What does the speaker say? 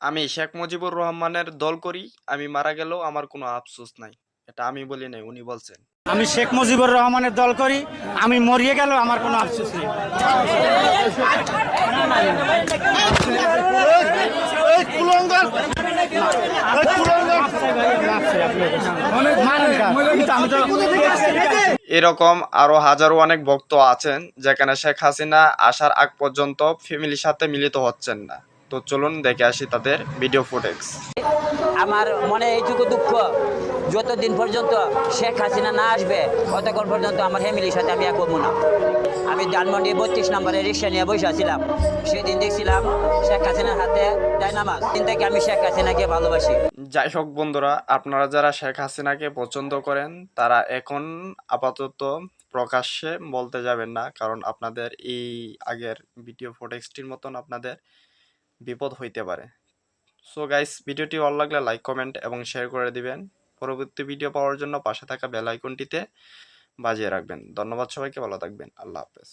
আমি শেখ মুজিবুর রহমানের দল করি আমি মারা গেলেও আমার কোনো আফসোস নাই। এটা আমি বলি নাই উনি বলছেন। আমি শেখ মুজিবুর রহমানের দল করি আমি মরিয়ে গেল আমার কোনো আফসোস নেই। এরকম আরও হাজারো অনেক ভক্ত আছেন যেখানে শেখ হাসিনা আসার আগ পর্যন্ত ফ্যামিলির সাথে মিলিত হচ্ছেন না। তো চলুন দেখে আসি তাদের ভিডিও ফুটেজ আমার মনে এইটুকু দুঃখ যতদিন পর্যন্ত শেখ হাসিনা না আসবে ততক্ষণ পর্যন্ত আমার ফ্যামিলির সাথে আমি এক না। আমি ধানমন্ডি বত্রিশ নম্বরে রিক্সা নিয়ে বসে আছিলাম। সেদিন দেখছিলাম শেখ হাসিনার হাতে ডাইনামাস দিন থেকে আমি শেখ হাসিনাকে ভালোবাসি। যাই হোক বন্ধুরা আপনারা যারা শেখ হাসিনাকে পছন্দ করেন তারা এখন আপাতত প্রকাশ্যে বলতে যাবেন না কারণ আপনাদের এই আগের ভিডিও ফুটেজটির মতন আপনাদের বিপদ হইতে পারে। সো গাইস ভিডিওটি ভালো লাগলে লাইক কমেন্ট এবং শেয়ার করে দিবেন। পরবর্তী ভিডিও পাওয়ার জন্য পাশে থাকা বেল আইকনটিতে বাজিয়ে রাখবেন। ধন্যবাদ সবাইকে, ভালো থাকবেন। আল্লাহ হাফেজ।